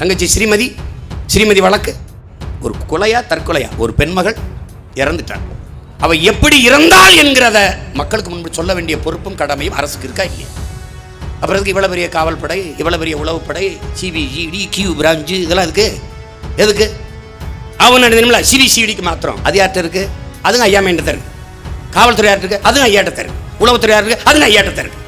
தங்கச்சி ஸ்ரீமதி ஸ்ரீமதி வழக்கு. ஒரு கொலையா தற்கொலையா? ஒரு பெண்மகள் இறந்துட்டாள். அவள் எப்படி இறந்தாள் என்கிறத மக்களுக்கு முன்பு சொல்ல வேண்டிய பொறுப்பும் கடமையும் அரசுக்கு இருக்கா இல்லையா? அப்புறம் இவ்வளோ பெரிய காவல்படை இவ்வளோ பெரிய உளவுப்படை சிபிஜிடி கியூ பிரான்ச்சு இதெல்லாம் இருக்கு எதுக்கு? அவன் நடந்தீங்களா சிபிசிடிக்கு மாத்திரம். அது யார்கிட்ட இருக்கு? அதுங்க ஐயா மேண்ட இருக்கு. காவல்துறை யார்கிட்ட இருக்கு? அதுவும் ஐயாட்ட இருக்கு. உளவுத்துறை யார் இருக்கு? அதுவும் ஐயாட்ட இருக்கு.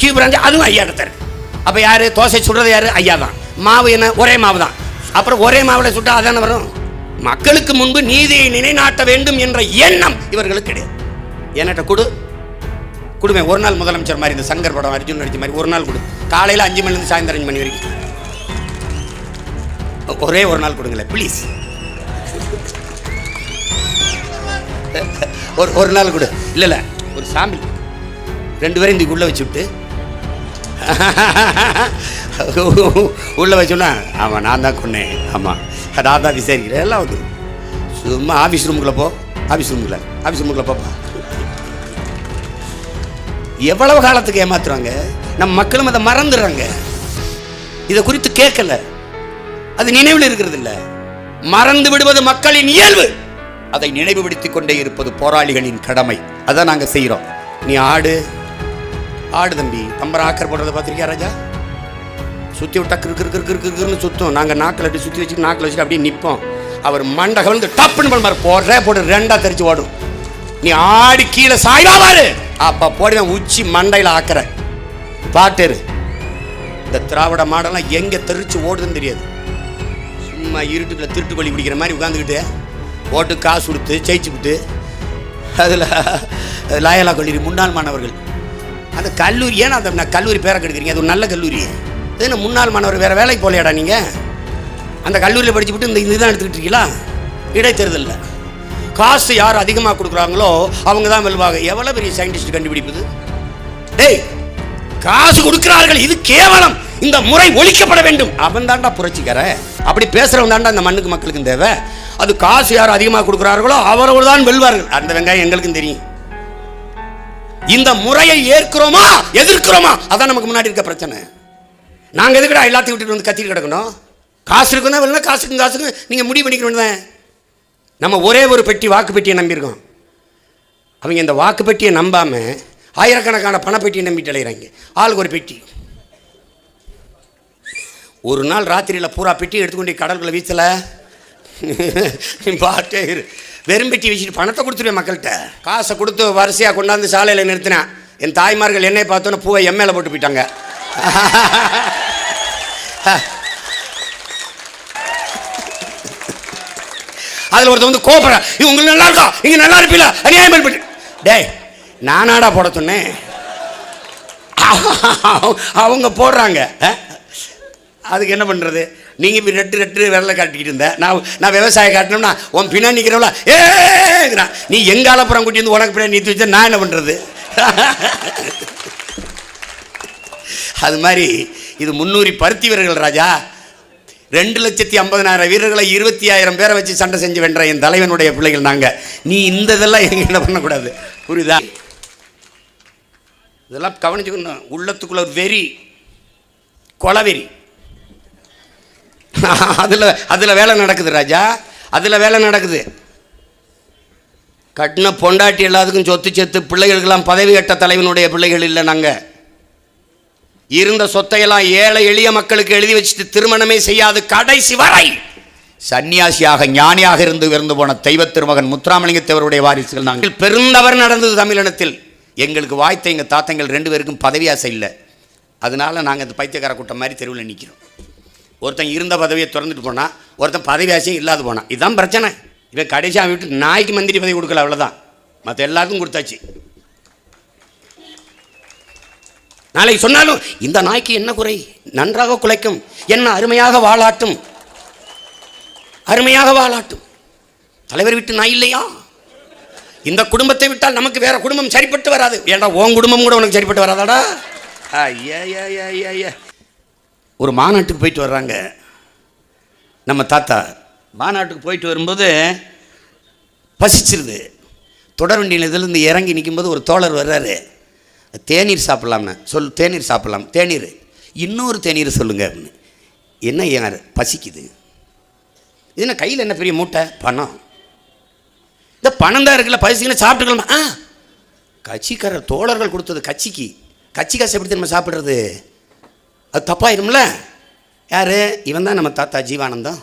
கியூ பிரான்ச்சு அதுவும் ஐயாட்ட இருக்கு. அப்போ யார்? தோசை சுடுறது யார்? ஐயா தான். மாவு என்ன? ஒரே மாவு தான் அப்புறம் ஒரே மாவில் சுட்டா அதான வரும்? மக்களுக்கு முன்பு நீதியை நிலைநாட்ட வேண்டும் என்ற எண்ணம் இவர்களுக்கு கிடையாது. என்கிட்ட கொடு. கொடுமே ஒரு நாள் முதலமைச்சர் மாதிரி இந்த சங்கர் படம் அர்ஜுன் நடிச்ச மாதிரி ஒரு நாள் கொடு. காலையில் அஞ்சு மணிலேருந்து சாயந்தரம் அஞ்சு மணி வரைக்கும். ஒரே ஒரு நாள் கொடுங்களேன் ப்ளீஸ் ஒரு ஒரு நாள் கொடு. இல்லை இல்லை ஒரு சாமி. ரெண்டு பேரும் இந்த உள்ளே வச்சு விட்டு உள்ளே வச்சோன்னா ஆமாம் நான் தான் கொன்னேன். ஆமாம் நான் தான் விசாரிக்கிறேன். எல்லாம் வந்து சும்மா ஆஃபீஸ் ரூமுக்குள்ளே போ ஆஃபீஸ் ரூமுக்குள்ள ஆஃபீஸ் ரூமுக்குள்ள போப்பா. எவ்வளவு காலத்துக்கு ஏமாத்துறாங்க? நம்ம மக்களும் அதை மறந்துடுறாங்க. இதை குறித்து கேட்கல. அது நினைவில் இருக்கிறது இல்லை மறந்து விடுவது மக்களின் இயல்பு. அதை நினைவுபடுத்திக் கொண்டே இருப்பது போராளிகளின் கடமை. அதான் நாங்கள் செய்கிறோம் நீ ஆடு ஆடு தம்பி கம்பர் ஆக்கர் போடுறத பார்த்துருக்கியா ராஜா? சுற்றி விட்டா கிரு கிரு கிறு கிரு கிருன்னு சுற்றும் நாங்கள் நாக்கில் அப்படி சுற்றி வச்சு நாக்கில் வச்சுட்டு அப்படியே நிற்போம் அவர் மண்டை வந்து டப்புன்னு பண்ண மாதிரி போடுறே போட்டு ரெண்டா தெரிச்சு ஓடும். நீ ஆடி கீழே சாய்வா பாரு. அப்ப போடுவேன் உச்சி மண்டையில் ஆக்கிற. பாட்டுரு இந்த திராவிட மாடெல்லாம் எங்கே தெரிச்சு ஓடுதுன்னு தெரியாது. சும்மா இருட்டுக்குள்ள திருட்டு கொள்ளி பிடிக்கிற மாதிரி உட்காந்துக்கிட்டு ஓட்டு காசு கொடுத்து ஜெயிச்சு விட்டு அதில் லாயலா கல்லூரி முன்னாள் மாணவர்கள். அந்த கல்லூரி ஏன்னா அந்த கல்லூரி பேரை கெடுக்குறீங்க. அது ஒரு நல்ல கல்லூரி. இது முன்னாள் மாணவர் வேறு வேலைக்கு போகலையாடா நீங்கள் அந்த கல்லூரியில் படிச்சு விட்டு இந்த இதுதான் எடுத்துக்கிட்டு இருக்கீங்களா? இடைத்தேர்தலில். காசு யார் அதிகமாக கொடுக்குறாங்களோ அவங்க தான் வெல்வாங்க. எவ்வளோ பெரிய சயின்டிஸ்ட் கண்டுபிடிப்புது? டேய் காசு கொடுக்கிறார்கள். இது கேவலம். இந்த முறை ஒழிக்கப்பட வேண்டும். அவன் தாண்டா புரட்சிக்கிற அப்படி பேசுறவன் தாண்டா இந்த மண்ணுக்கு மக்களுக்கும் தேவை. அது காசு யார் அதிகமாக கொடுக்குறார்களோ அவர்கள் தான் வெல்வார்கள். அந்த வெங்காயம் எங்களுக்கும் தெரியும். இந்த முறையை ஏற்கிறோமா? எதிர்க்கிறோமா? அதான் நமக்கு முன்னாடி இருக்க பிரச்சனை. நாங்கள் எதுக்கடா எல்லாத்தையும் விட்டுட்டு வந்து கத்திட்டு கிடக்கணும்? காசு இருக்குன்னா வேணா காசுக்கும் காசுக்கும் நீங்கள் முடிவு பண்ணிக்க வேண்டியதான் நம்ம ஒரே ஒரு பெட்டி வாக்கு பெட்டியை நம்பியிருக்கோம். அவங்க இந்த வாக்கு பெட்டியை நம்பாமல் ஆயிரக்கணக்கான பணப்பெட்டியை நம்பிட்டு அலைகிறாங்க ஆளுக்கு ஒரு பெட்டி. ஒரு நாள் ராத்திரியில் பூரா பெட்டி எடுத்துக்கொண்டு கடலுக்குள்ள வீசல. பாட்டே இரு. வெறும் பெட்டி வச்சுட்டு பணத்தை கொடுத்துருவேன் மக்கள்கிட்ட. காசை கொடுத்து வரிசையாக கொண்டாந்து சாலையில் நிறுத்தினேன் என் தாய்மார்கள் என்னை பார்த்தோன்னே பூவை எம்மையில் போட்டு போயிட்டாங்க. அதில் ஒருத்தர் வந்து கோபுற இது உங்களுக்கு நல்லா இருக்கா? இங்கே நல்லா இருப்பீல அநியாயம் பண்ணி டேய் நானாடா போட சொன்னேன். அவங்க போடுறாங்க. அதுக்கு என்ன பண்ணுறது நீங்கள் இப்படி ரெட்டு ரெட்டு விரலை காட்டிக்கிட்டு இருந்த நான் நான் விவசாயம் காட்டினோம்னா உன் பின்னா நிற்கிறவள ஏங்கிறான் நீ எங்கால புறம் கூட்டி வந்து உனக்கு பின்னாடி நீத்து வச்சா நான் என்ன பண்ணுறது அது மாதிரி இது முன்னூறி பருத்தி வீரர்கள் ராஜா. ரெண்டு லட்சத்தி ஐம்பதனாயிரம் வீரர்களை இருபத்தி ஆயிரம் பேரை வச்சு சண்டை செஞ்சு வென்ற என் தலைவனுடைய பிள்ளைகள் நாங்கள் நீ இந்த இதெல்லாம் எங்கிட்ட பண்ணக்கூடாது? புரியுதா? இதெல்லாம் கவனிச்சுக்கணும். உள்ளத்துக்குள்ள ஒரு வெறி கொலவெறி. அதில் அதில் வேலை நடக்குது ராஜா. அதில் வேலை நடக்குது. கட்டின பொண்டாட்டி எல்லாத்துக்கும் சொத்து செத்து பிள்ளைகளுக்கெல்லாம் பதவி கட்ட தலைவனுடைய பிள்ளைகள் இல்லை நாங்கள் இருந்த சொத்தையெல்லாம் ஏழை எளிய மக்களுக்கு எழுதி வச்சுட்டு திருமணமே செய்யாது. கடைசி வரை சன்னியாசியாக ஞானியாக இருந்து விருந்து போன தெய்வ திருமகன் முத்துராமலிங்கத்தேவருடைய வாரிசுகள் நாங்கள். பெருந்தவர் நடந்தது தமிழினத்தில். எங்களுக்கு வாய்த்த எங்கள் தாத்தங்கள் ரெண்டு பேருக்கும் பதவி ஆசை இல்லை. அதனால நாங்கள் இந்த பைத்தியக்கார கூட்டம் மாதிரி தெருவில் நிற்கிறோம் ஒருத்தன் இருந்த பதவியை திறந்துட்டு போனான் ஒருத்தன் பதவி ஆசையும் இல்லாது போனான் இதுதான் பிரச்சனை. இவன் கடைசியாக விட்டு நாய்க்கு மந்திரி பதவி கொடுக்கல அவ்வளோதான் மற்ற எல்லாருக்கும் கொடுத்தாச்சு. நாளைக்கு சொன்னாலும் இந்த நாய்க்கு என்ன குறை? நன்றாக குலைக்கும். என்ன அருமையாக வாழாட்டும். அருமையாக வாழாட்டும். தலைவர் விட்டு நாய் இல்லையா? இந்த குடும்பத்தை விட்டால் நமக்கு வேற குடும்பம் சரிப்பட்டு வராது. ஏன்டா உன் குடும்பம் கூட உனக்கு சரிப்பட்டு வராதாடா? ஐயா ஐயா, ஐயா, ஐயா, ஐயா. ஒரு மாநாட்டுக்கு போயிட்டு வர்றாங்க. நம்ம தாத்தா மாநாட்டுக்கு போயிட்டு வரும்போது பசிச்சிருது. தொடர் வண்டி நிலையத்திலேருந்து இறங்கி நிற்கும்போது ஒரு தோழர் வர்றாரு. தேநீர் சாப்பிட்லாம்னு. சொல் தேநீர் சாப்பிட்லாம். தேநீர். இன்னொரு தேநீர் சொல்லுங்க. அப்படின்னு. என்ன யார் பசிக்குது. இது என்ன கையில் என்ன பெரிய மூட்டை? பணம். இந்த பணம் தான் இருக்குல்ல பசிக்கல சாப்பிட்டுக்கலாமா? ஆ. கட்சிக்காரர் தோழர்கள் கொடுத்தது கட்சிக்கு. கட்சி காசு எப்படி நம்ம சாப்பிட்றது? அது தப்பாயிரும்ல? யார்? இவன் தான் நம்ம தாத்தா ஜீவானந்தம்.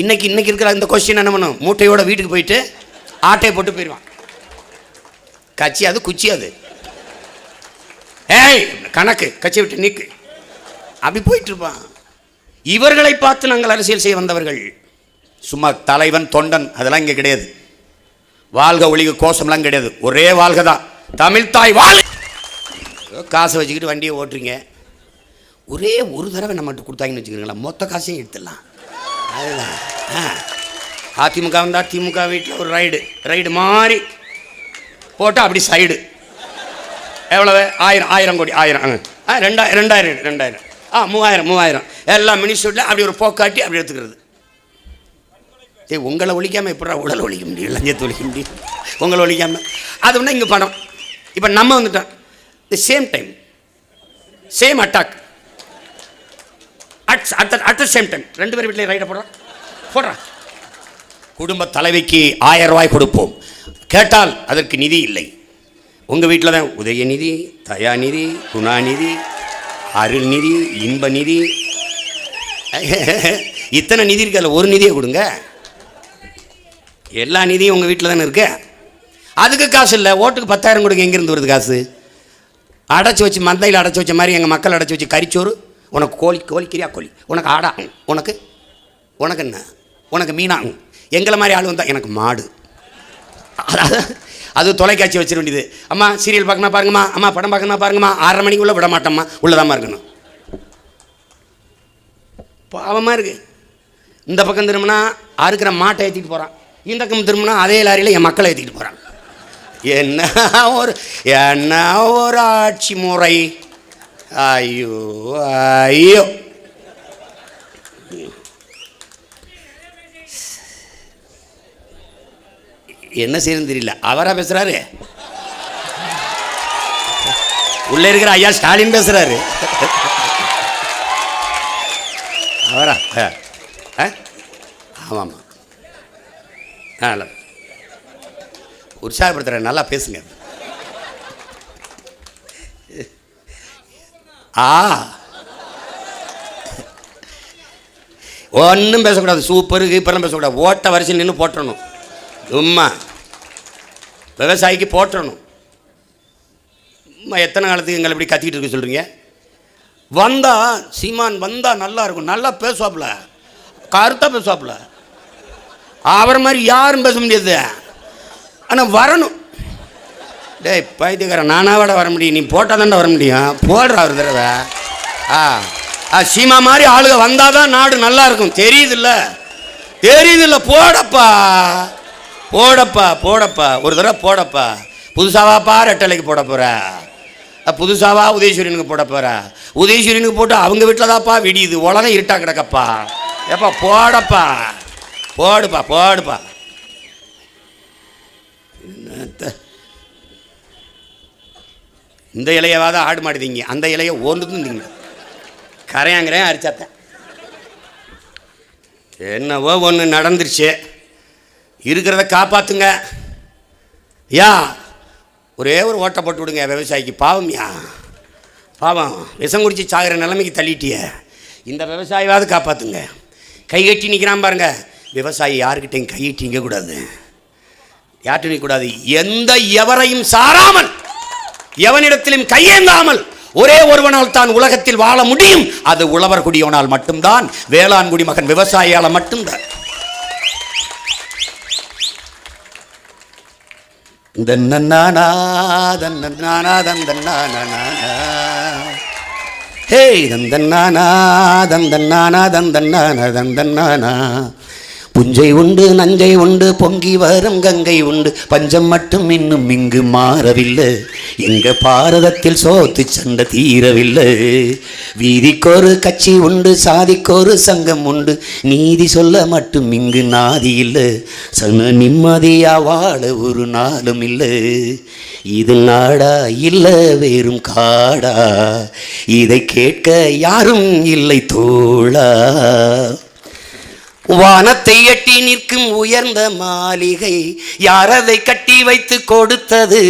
இன்னைக்கு இன்னைக்கு இருக்கிற இந்த கொஸ்டின் என்ன பண்ணும்? மூட்டையோட வீட்டுக்கு போயிட்டு ஆட்டையை போட்டு போயிடுவான் கட்சி அது குச்சி அது. ஏய் கணக்கு கட்சி விட்டு நீக்கு. அப்படி போயிட்டு இருப்பான். இவர்களை பார்த்து நாங்கள் அரசியல் செய்ய வந்தவர்கள். சும்மா தலைவன் தொண்டன் அதெல்லாம் இங்கே கிடையாது. வாழ்க ஒளிக கோஷம்லாம் கிடையாது. ஒரே வாழ்க தான் தமிழ் தாய் வாழ் காசை வச்சுக்கிட்டு வண்டியை ஓட்டுறீங்க. ஒரே ஒரு தடவை நம்மகிட்ட கொடுத்தாங்கன்னு வச்சுக்கோங்களேன். மொத்த காசையும் எடுத்துடலாம். அதுதான். ஆ. அதிமுக வந்தால் திமுக வீட்டில் ஒரு ரைடு ரைடு மாதிரி போட்டால் அப்படி சைடு எவ்வளவு? ஆயிரம் ஆயிரம் கோடி ஆயிரம். ஆ. ஆ ரெண்டாயிரம் ரெண்டாயிரம் ரெண்டாயிரம். ஆ மூவாயிரம் மூவாயிரம். எல்லாம் மினிஸ்டரில் அப்படி ஒரு போக்காட்டி அப்படி எடுத்துக்கிறது. ஏ உங்களை ஒழிக்காமல் எப்படா உடல் ஒழிக்க முடியும் லஞ்சத்தை ஒழிக்க முடியும்? உங்களை ஒழிக்காமல் அது ஒன்று இங்கே படம். இப்போ நம்ம வந்துட்டோம். The same time same attack at at at the same time ரெண்டு பேர் வீட்டில் ரைடை போடுறோம். போடுறான் குடும்ப தலைவிக்கு ஆயிரம் ரூபாய் கொடுப்போம். கேட்டால் அதற்கு நிதி இல்லை. உங்கள் வீட்டில் தான் உதயநிதி தயாநிதி குணாநிதி அருள்நிதி இன்ப நிதி. இத்தனை நிதி இருக்கல ஒரு நிதியை கொடுங்க. எல்லா நிதியும் உங்கள் வீட்டில் தானே இருக்கு? அதுக்கு காசு இல்லை. ஓட்டுக்கு பத்தாயிரம் கொடுங்க. எங்கேருந்து வருது காசு? அடைச்சி வச்சு மந்தையில் அடைச்சி வச்ச மாதிரி எங்கள் மக்கள் அடைச்சி வச்சு கறிச்சோறு. உனக்கு கோழி கோழிக்கிறியா கோழி. உனக்கு ஆடா. உனக்கு உனக்கு என்ன? உனக்கு மீனா. எங்களை மாதிரி ஆள் வந்தால் எனக்கு மாடு. அதாவது அது தொலைக்காட்சி வச்சிட வேண்டியது. அம்மா சீரியல் பார்க்கணும் பாருங்கம்மா. அம்மா படம் பார்க்கணும் பாருங்கம்மா. ஆறரை மணிக்குள்ளே விட மாட்டோம்மா. உள்ளதாம்மா இருக்கணும். பாவமாக இருக்குது இந்த பக்கம் திரும்பினா அறுக்கிற மாட்டை ஏற்றிட்டு போகிறான் இந்த பக்கம் திரும்பினா அதே லாரியில் என் மக்களை ஏற்றிட்டு போகிறான் என்ன ஒரு என்ன ஒரு ஆட்சி முறை. ஐயோ ஐயோ என்ன செய்யணும் தெரியல. அவரா பேசுறாரு? உள்ள இருக்கிற ஐயா ஸ்டாலின் பேசுறாரு. அவரா? ஆ. ஆ? ஆமாம் ஆ நல்லா பேசுங்க. ஆ. ஒன்றும் பேசக்கூடாது. சூப்பர் கீப்பரெல்லாம் பேசக்கூடாது. ஓட்ட வரிசையில் நின்று போட்டணும் சும்மா. விவசாயிக்கு போட்டணும் சும்மா எத்தனை காலத்துக்கு எங்களை இப்படி கத்திக்கிட்டு இருக்க சொல்கிறீங்க வந்தால் சீமான் வந்தால் நல்லா இருக்கும். நல்லா பேசுவாப்புல. கருத்தாக பேசுவாப்புல. அவர் மாதிரி யாரும் பேச முடியாது. ஆனால் வரணும். டேய் பைத்தியக்காரன் நானாவோட வர முடியும்? நீ போட்டால் தாண்டா வர முடியும். போடுறா ஒரு தடவை. ஆ ஆ சீமா மாதிரி ஆளுங்க வந்தால் தான் நாடு நல்லா இருக்கும். தெரியுதுல்ல? தெரியுதுல்ல? போடப்பா. போடப்பா போடப்பா. ஒரு தடவை போடப்பா. புதுசாவாப்பா ரெட்டலைக்கு போட போகிற புதுசாவா உதயசூரியனுக்கு போட போகிற உதயசூரியனுக்கு போட்டு அவங்க வீட்டில் தான்ப்பா விடியுது. உலகம் இருட்டா கிடக்கப்பா. ஏப்பா போடப்பா. போடுப்பா போடுப்பா. இந்த இலையவாத ஆடு மாடுதீங்க அந்த இலையை ஓர்ந்து இருந்தீங்க கரையாங்கிறேன் அரிச்சாத்தேன் என்னவோ ஒன்று நடந்துருச்சு. இருக்கிறத காப்பாற்றுங்க யா ஒரே ஒரு ஓட்டை போட்டு விடுங்க விவசாயிக்கு. பாவம்யா பாவம். விஷம் குடிச்சு சாகிற நிலைமைக்கு தள்ளிட்டிய. இந்த விவசாயியாவது காப்பாற்றுங்க கை கட்டி நிற்கிறான் பாருங்க. விவசாயி யாருக்கிட்டையும் கையிட்டு நிற்கக்கூடாது யார்கிட்ட நிற்கக்கூடாது எந்த எவரையும் சாராமல் எவனிடத்திலும் கையேந்தாமல் ஒரே ஒருவனால் தான் உலகத்தில் வாழ முடியும். அது உழவர் குடியோனால் மட்டும்தான். வேளாண் குடிமகன் விவசாயியால் மட்டும்தான். ஹே தந்தன்னானா, தந்தன்னானா, தந்தன்னானா, தந்தன்னானா. புஞ்சை உண்டு நஞ்சை உண்டு பொங்கி வரும் கங்கை உண்டு. பஞ்சம் மட்டும் இன்னும் இங்கு மாறவில்லை. எங்க பாரதத்தில் சோத்து சண்டை தீரவில்லை. வீதிக்கொரு கட்சி உண்டு சாதிக்கொரு சங்கம் உண்டு. நீதி சொல்ல மட்டும் இங்கு நாதி இல்லை. சன நிம்மதியா வாழ ஒரு நாளும் இல்லை. இது நாடா இல்லை வெறும் காடா. இதை கேட்க யாரும் இல்லை தோழா. வானத்தை எட்டி நிற்கும் உயர்ந்த மாளிகை யாரதை கட்டி வைத்து கொடுத்தது?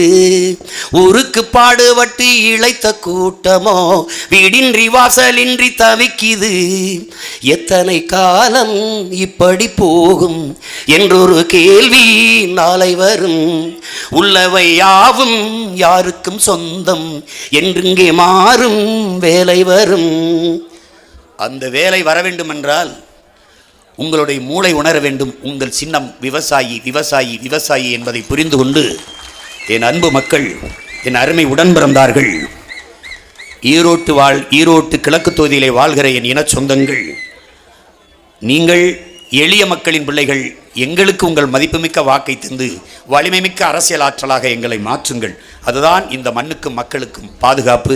ஊருக்கு பாடுபட்டு இழைத்த கூட்டமோ? வீடின்றி வாசலின்றி தவிக்குது. எத்தனை காலம் இப்படி போகும்? என்றொரு கேள்வி நாளை வரும். உள்ளவை யாவும் யாருக்கும் சொந்தம். என்றுங்கே மாறும் வேலை வரும். அந்த வேலை வர வேண்டுமென்றால் உங்களுடைய மூளை உணர வேண்டும். உங்கள் சின்னம் விவசாயி விவசாயி விவசாயி என்பதை புரிந்து கொண்டு என் அன்பு மக்கள் என் அருமை உடன் பிறந்தார்கள் ஈரோட்டு வாழ் ஈரோட்டு கிழக்கு தொகுதியிலே வாழ்கிற என் இன சொந்தங்கள் நீங்கள் எளிய மக்களின் பிள்ளைகள் எங்களுக்கு உங்கள் மதிப்புமிக்க வாக்கை தந்து வலிமைமிக்க அரசியல் ஆற்றலாக எங்களை மாற்றுங்கள். அதுதான் இந்த மண்ணுக்கும் மக்களுக்கும் பாதுகாப்பு.